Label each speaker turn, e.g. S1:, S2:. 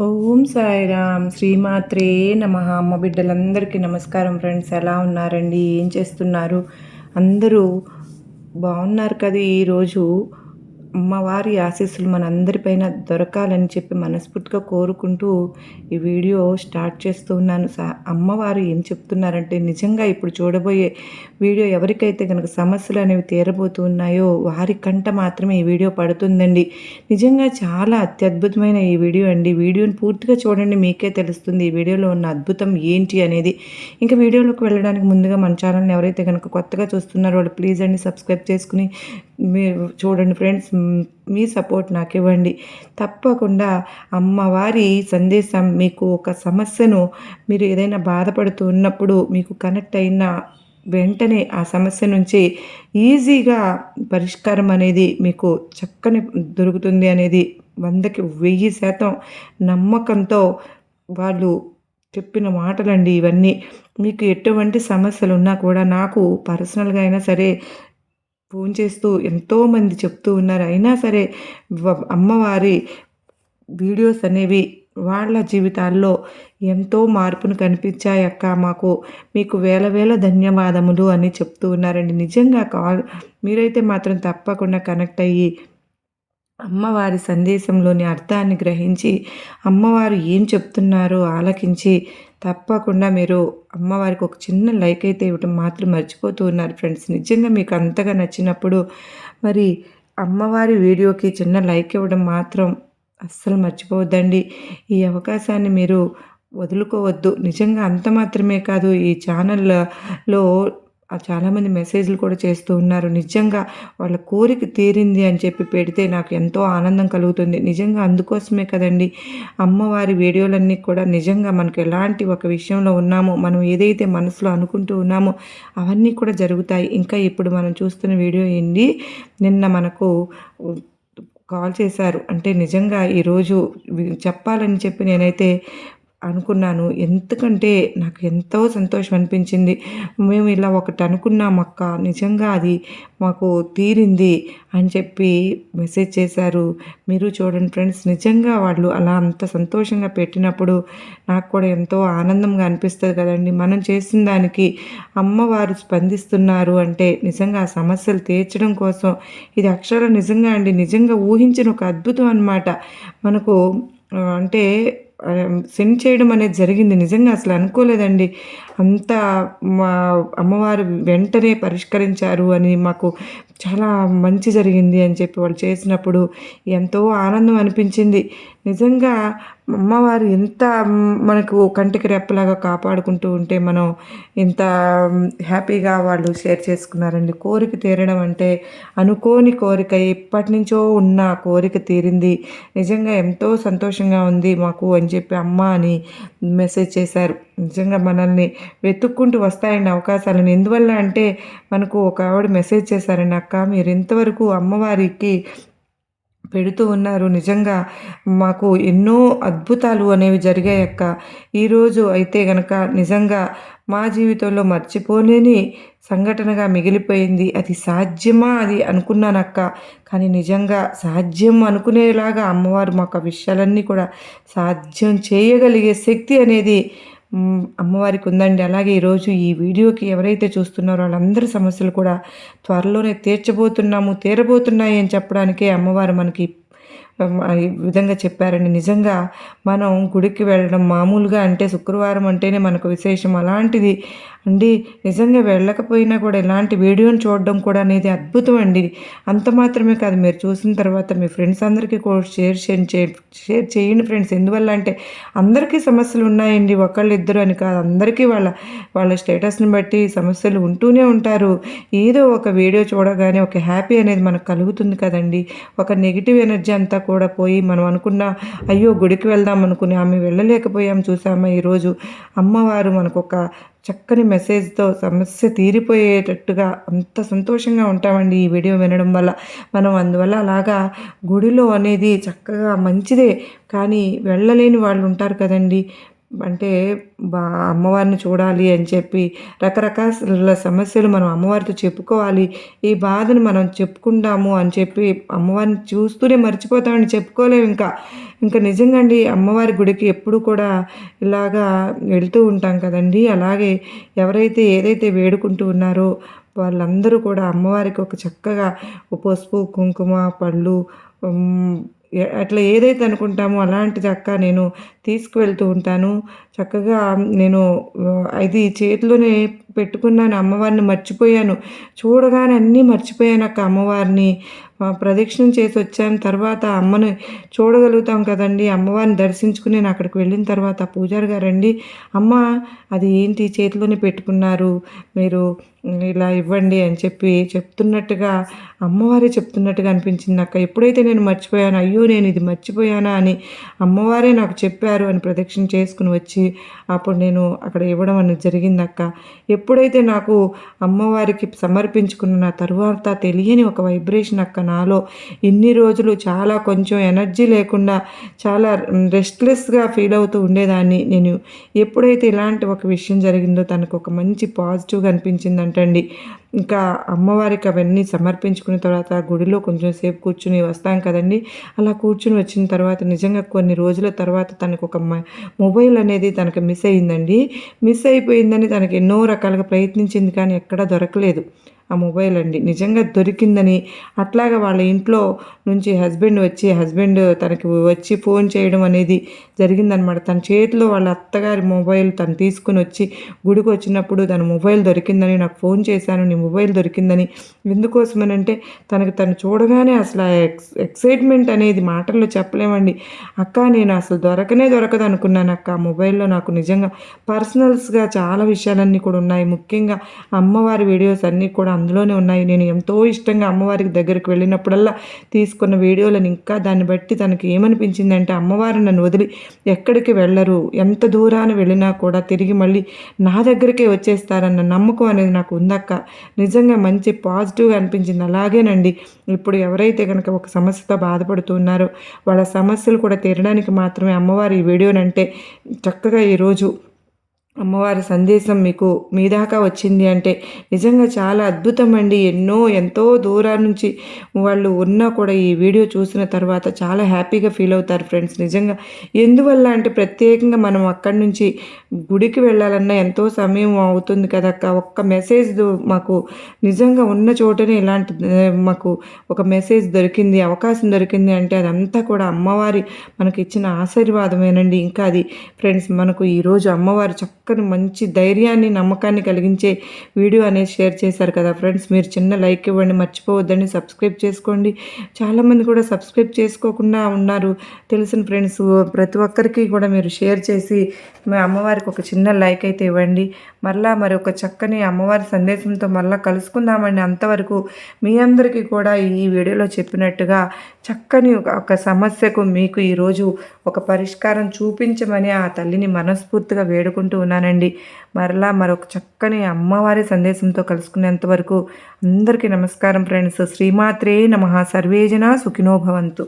S1: ఓం సాయిరామ్. శ్రీమాత్రే నమ. అమ్మ బిడ్డలందరికీ నమస్కారం ఫ్రెండ్స్. ఎలా ఉన్నారండి? ఏం చేస్తున్నారు? అందరూ బాగున్నారు కదా ఈరోజు అమ్మవారి ఆశీస్సులు మనందరిపైన దొరకాలని చెప్పి మనస్ఫూర్తిగా కోరుకుంటూ ఈ వీడియో స్టార్ట్ చేస్తూ ఉన్నాను. సా అమ్మవారు ఏం చెప్తున్నారంటే నిజంగా ఇప్పుడు చూడబోయే వీడియో ఎవరికైతే కనుక సమస్యలు అనేవి తీరబోతున్నాయో వారి కంట మాత్రమే ఈ వీడియో పడుతుందండి. నిజంగా చాలా అత్యద్భుతమైన ఈ వీడియో అండి. వీడియోని పూర్తిగా చూడండి మీకే తెలుస్తుంది ఈ వీడియోలో ఉన్న అద్భుతం ఏంటి అనేది. ఇంకా వీడియోలోకి వెళ్ళడానికి ముందుగా మన ఛానల్ని ఎవరైతే కనుక కొత్తగా చూస్తున్నారో వాళ్ళు ప్లీజ్ అండి సబ్స్క్రైబ్ చేసుకుని మీరు చూడండి ఫ్రెండ్స్. మీ సపోర్ట్ నాకు ఇవ్వండి తప్పకుండా అమ్మవారి సందేశం మీకు ఒక సమస్యను మీరు ఏదైనా బాధపడుతూ ఉన్నప్పుడు మీకు కనెక్ట్ అయిన వెంటనే ఆ సమస్య నుంచి ఈజీగా పరిష్కారం అనేది మీకు చక్కని దొరుకుతుంది అనేది వందకి వెయ్యి శాతం నమ్మకంతో వాళ్ళు చెప్పిన మాటలండి ఇవన్నీ. మీకు ఎటువంటి సమస్యలు ఉన్నా కూడా నాకు పర్సనల్గా అయినా సరే ఫోన్ చేస్తూ ఎంతోమంది చెప్తూ ఉన్నారు. అయినా సరే అమ్మవారి వీడియోస్ అనేవి వాళ్ళ జీవితాల్లో ఎంతో మార్పును కనిపించాయక్క మాకు. మీకు వేల వేల ధన్యవాదములు అని చెప్తూ ఉన్నారండి. నిజంగా కాల్ మీరైతే మాత్రం తప్పకుండా కనెక్ట్ అయ్యి అమ్మవారి సందేశంలోని అర్థాన్ని గ్రహించి అమ్మవారు ఏం చెప్తున్నారో ఆలకించి తప్పకుండా మీరు అమ్మవారికి ఒక చిన్న లైక్ అయితే ఇవ్వటం మాత్రం మర్చిపోతూ ఉన్నారు ఫ్రెండ్స్. నిజంగా మీకు అంతగా నచ్చినప్పుడు మరి అమ్మవారి వీడియోకి చిన్న లైక్ ఇవ్వడం మాత్రం అస్సలు మర్చిపోవద్దండి. ఈ అవకాశాన్ని మీరు వదులుకోవద్దు. నిజంగా అంత మాత్రమే కాదు ఈ ఛానల్లో చాలామంది మెసేజ్లు కూడా చేస్తూ ఉన్నారు. నిజంగా వాళ్ళ కోరిక తీరింది అని చెప్పి పెడితే నాకు ఎంతో ఆనందం కలుగుతుంది. నిజంగా అందుకోసమే కదండి అమ్మవారి వీడియోలన్నీ కూడా నిజంగా మనకు ఎలాంటి ఒక విషయంలో ఉన్నామో మనం ఏదైతే మనసులో అనుకుంటూ ఉన్నామో అవన్నీ కూడా జరుగుతాయి. ఇంకా ఇప్పుడు మనం చూస్తున్న వీడియో ఏంటి నిన్న మనకు కాల్ చేశారు. అంటే నిజంగా ఈరోజు చెప్పాలని చెప్పి నేనైతే అనుకున్నాను. ఎందుకంటే నాకు ఎంతో సంతోషం అనిపించింది. మేము ఇలా ఒకటి అనుకున్నాం అక్క నిజంగా అది మాకు తీరింది అని చెప్పి మెసేజ్ చేశారు. మీరు చూడండి ఫ్రెండ్స్ నిజంగా వాళ్ళు అలా అంత సంతోషంగా పెట్టినప్పుడు నాకు కూడా ఎంతో ఆనందంగా అనిపిస్తుంది కదండి. మనం చేసిన దానికి అమ్మవారు స్పందిస్తున్నారు అంటే నిజంగా ఆ సమస్యలు తీర్చడం కోసం. ఇది అక్షరం నిజంగా అండి. నిజంగా ఊహించిన ఒక అద్భుతం అనమాట మనకు అంటే సెండ్ చేయడం అనేది జరిగింది. నిజంగా అసలు అనుకోలేదండి. అంత మా అమ్మవారు వెంటనే పరిష్కరించారు అని మాకు చాలా మంచి జరిగింది అని చెప్పి వాళ్ళు చేసినప్పుడు ఎంతో ఆనందం అనిపించింది. నిజంగా అమ్మవారు ఎంత మనకు కంటికి రెప్పలాగా కాపాడుకుంటూ ఉంటే మనం ఇంత హ్యాపీగా వాళ్ళు షేర్ చేసుకున్నారండి కోరిక తీరడం అంటే అనుకోని కోరిక ఎప్పటి నుంచో ఉన్న కోరిక తీరింది. నిజంగా ఎంతో సంతోషంగా ఉంది మాకు అని చెప్పి అమ్మ అని మెసేజ్ చేశారు. నిజంగా మనల్ని వెతుక్కుంటూ వస్తాయండి అవకాశాలను ఎందువల్ల అంటే మనకు ఒక ఆవిడ మెసేజ్ చేశారండి అక్క మీరు ఇంతవరకు అమ్మవారికి పెడుతూ ఉన్నారు. నిజంగా మాకు ఎన్నో అద్భుతాలు అనేవి జరిగాయక్క ఈరోజు అయితే గనక నిజంగా మా జీవితంలో మర్చిపోలేని సంఘటనగా మిగిలిపోయింది. అది సాధ్యమా? అది అనుకున్నానక్క కానీ నిజంగా సాధ్యం అనుకునేలాగా అమ్మవారు మాకు విషయాలన్నీ కూడా సాధ్యం చేయగలిగే శక్తి అనేది అమ్మవారికి ఉందండి. అలాగే ఈరోజు ఈ వీడియోకి ఎవరైతే చూస్తున్నారో వాళ్ళందరి సమస్యలు కూడా త్వరలోనే తీర్చబోతున్నాము తీరబోతున్నాయి అని చెప్పడానికే అమ్మవారు మనకి ఈ విధంగా చెప్పారండి. నిజంగా మనం గుడికి వెళ్ళడం మామూలుగా అంటే శుక్రవారం అంటేనే మనకు విశేషం. అలాంటిది అండి నిజంగా వెళ్ళకపోయినా కూడా ఇలాంటి వీడియోని చూడడం కూడా అనేది అద్భుతం అండి. అంత మాత్రమే కాదు మీరు చూసిన తర్వాత మీ ఫ్రెండ్స్ అందరికీ కూడా షేర్ షేర్ షేర్ చేయండి ఫ్రెండ్స్. ఎందువల్ల అంటే అందరికీ సమస్యలు ఉన్నాయండి ఒకళ్ళు ఇద్దరు అని కాదు అందరికీ వాళ్ళ వాళ్ళ స్టేటస్ని బట్టి సమస్యలు ఉంటూనే ఉంటారు. ఏదో ఒక వీడియో చూడగానే ఒక హ్యాపీ అనేది మనకు కలుగుతుంది కదండి. ఒక నెగిటివ్ ఎనర్జీ అంతా కూడా పోయి మనం అనుకున్న అయ్యో గుడికి వెళ్దాం అనుకుని ఆమె వెళ్ళలేకపోయాం చూసామా ఈరోజు. అమ్మవారు మనకు ఒక చక్కని మెసేజ్తో సమస్య తీరిపోయేటట్టుగా అంత సంతోషంగా ఉంటామండి ఈ వీడియో వినడం వల్ల. మనం అందువల్ల అలాగా గుడిలో అనేది చక్కగా మంచిదే. కానీ వెళ్ళలేని వాళ్ళు ఉంటారు కదండి. అంటే బా అమ్మవారిని చూడాలి అని చెప్పి రకరకాల సమస్యలు మనం అమ్మవారితో చెప్పుకోవాలి. ఈ బాధను మనం చెప్పుకుంటాము అని చెప్పి అమ్మవారిని చూస్తూనే మర్చిపోతామని చెప్పుకోలేము ఇంకా. ఇంకా నిజంగా అండి అమ్మవారి గుడికి ఎప్పుడు కూడా ఇలాగా వెళ్తూ ఉంటాం కదండి. అలాగే ఎవరైతే ఏదైతే వేడుకుంటూ ఉన్నారో వాళ్ళందరూ కూడా అమ్మవారికి ఒక చక్కగా పసుపు కుంకుమ పళ్ళు అట్లా ఏదైతే అనుకుంటామో అలాంటిది అక్క నేను తీసుకువెళ్తూ ఉంటాను. చక్కగా నేను ఇది చేతిలోనే పెట్టుకున్నాను అమ్మవారిని మర్చిపోయాను. చూడగానే అన్నీ మర్చిపోయాను అక్క అమ్మవారిని. ప్రదక్షిణం చేసి వచ్చాను. తర్వాత అమ్మని చూడగలుగుతాం కదండి. అమ్మవారిని దర్శించుకుని నేను అక్కడికి వెళ్ళిన తర్వాత పూజారి గారండి అమ్మ అది ఏంటి? చేతిలోనే పెట్టుకున్నారు. మీరు ఇలా ఇవ్వండి అని చెప్పి చెప్తున్నట్టుగా అమ్మవారే చెప్తున్నట్టుగా అనిపించింది అక్క. ఎప్పుడైతే నేను మర్చిపోయాను అయ్యో నేను ఇది మర్చిపోయానా అని అమ్మవారే నాకు చెప్పారు అని ప్రదక్షిణ చేసుకుని వచ్చి అప్పుడు నేను అక్కడ ఇవ్వడం అనేది జరిగింది అక్క. ఎప్పుడైతే నాకు అమ్మవారికి సమర్పించుకున్న తరువాత తెలియని ఒక వైబ్రేషన్ అక్క నాలో ఇన్ని రోజులు చాలా కొంచెం ఎనర్జీ లేకుండా చాలా రెస్ట్లెస్గా ఫీల్ అవుతూ ఉండేదాన్ని. నేను ఎప్పుడైతే ఇలాంటి ఒక విషయం జరిగిందో తనకు ఒక మంచి పాజిటివ్గా అనిపించిందంటండి. ఇంకా అమ్మవారికి అవన్నీ సమర్పించుకున్న తర్వాత గుడిలో కొంచెం సేపు కూర్చుని వస్తాం కదండి. అలా కూర్చుని వచ్చిన తర్వాత నిజంగా కొన్ని రోజుల తర్వాత తనకు ఒక మొబైల్ అనేది తనకు మిస్ అయిందండి. మిస్ అయిపోయిందని తనకు ఎన్నో రకాల రకాలుగా ప్రయత్నించింది కానీ ఎక్కడా దొరకలేదు. ఆ మొబైల్ అండి. నిజంగా దొరికిందని అట్లాగా వాళ్ళ ఇంట్లో నుంచి హస్బెండ్ వచ్చి హస్బెండ్ తనకి వచ్చి ఫోన్ చేయడం అనేది జరిగిందనమాట తన చేతిలో వాళ్ళ అత్తగారి మొబైల్ తను తీసుకుని వచ్చి గుడికి వచ్చినప్పుడు తన మొబైల్ దొరికిందని నాకు ఫోన్ చేశాను నీ మొబైల్ దొరికిందని. ఎందుకోసమనంటే తనకి తను చూడగానే అసలు ఎక్స్ ఎక్సైట్మెంట్ అనేది మాటల్లో చెప్పలేమండి. అక్క నేను అసలు దొరకనే దొరకదు అనుకున్నాను అక్క. మొబైల్లో నాకు నిజంగా పర్సనల్స్గా చాలా విషయాలన్నీ కూడా ఉన్నాయి. ముఖ్యంగా అమ్మవారి వీడియోస్ అన్నీ కూడా అందులోనే ఉన్నాయి. నేను ఎంతో ఇష్టంగా అమ్మవారికి దగ్గరికి వెళ్ళినప్పుడల్లా తీసుకున్న వీడియోలను ఇంకా దాన్ని బట్టి తనకి ఏమనిపించిందంటే అమ్మవారు నన్ను వదిలి ఎక్కడికి వెళ్ళరు. ఎంత దూరాన వెళ్ళినా కూడా తిరిగి మళ్ళీ నా దగ్గరికే వచ్చేస్తారన్న నమ్మకం అనేది నాకు ఉందక్క. నిజంగా మంచి పాజిటివ్గా అనిపించింది. అలాగేనండి. ఇప్పుడు ఎవరైతే కనుక ఒక సమస్యతో బాధపడుతున్నారో వాళ్ళ సమస్యలు కూడా తీరడానికి మాత్రమే అమ్మవారి ఈ వీడియోనంటే చక్కగా ఈరోజు అమ్మవారి సందేశం మీకు మీ దాకా వచ్చింది అంటే నిజంగా చాలా అద్భుతం అండి ఎన్నో ఎంతో దూరం నుంచి వాళ్ళు ఉన్నా కూడా ఈ వీడియో చూసిన తర్వాత చాలా హ్యాపీగా ఫీల్ అవుతారు ఫ్రెండ్స్. నిజంగా ఎందువల్ల అంటే ప్రత్యేకంగా మనం అక్కడి నుంచి గుడికి వెళ్ళాలన్నా ఎంతో సమయం అవుతుంది కదక్క ఒక్క మెసేజ్ మాకు నిజంగా ఉన్న చోటనే ఇలాంటి మాకు ఒక మెసేజ్ దొరికింది అవకాశం దొరికింది అంటే అదంతా కూడా అమ్మవారి మనకి ఇచ్చిన ఆశీర్వాదమేనండి. ఇంకా అది ఫ్రెండ్స్ మనకు ఈరోజు అమ్మవారు చక్క చక్కని మంచి ధైర్యాన్ని నమ్మకాన్ని కలిగించే వీడియో అనేది షేర్ చేశారు కదా ఫ్రెండ్స్. మీరు చిన్న లైక్ ఇవ్వండి మర్చిపోవద్దని సబ్స్క్రైబ్ చేసుకోండి. చాలామంది కూడా సబ్స్క్రైబ్ చేసుకోకుండా ఉన్నారు. తెలిసిన ఫ్రెండ్స్ ప్రతి ఒక్కరికి కూడా మీరు షేర్ చేసి మీ అమ్మవారికి ఒక చిన్న లైక్ అయితే ఇవ్వండి. మరలా మరి ఒక చక్కని అమ్మవారి సందేశంతో మళ్ళీ కలుసుకుందామండి. అంతవరకు మీ అందరికీ కూడా ఈ వీడియోలో చెప్పినట్టుగా చక్కని ఒక సమస్యకు మీకు ఈరోజు ఒక పరిష్కారం చూపించమని ఆ తల్లిని మనస్ఫూర్తిగా వేడుకుంటూ ఉన్నానండి మరలా మరొక చక్కని అమ్మవారి సందేశంతో కలుసుకునేంత వరకు అందరికీ నమస్కారం ఫ్రెండ్స్. శ్రీమాత్రే నమ. సర్వేజన సుఖినోభవంతు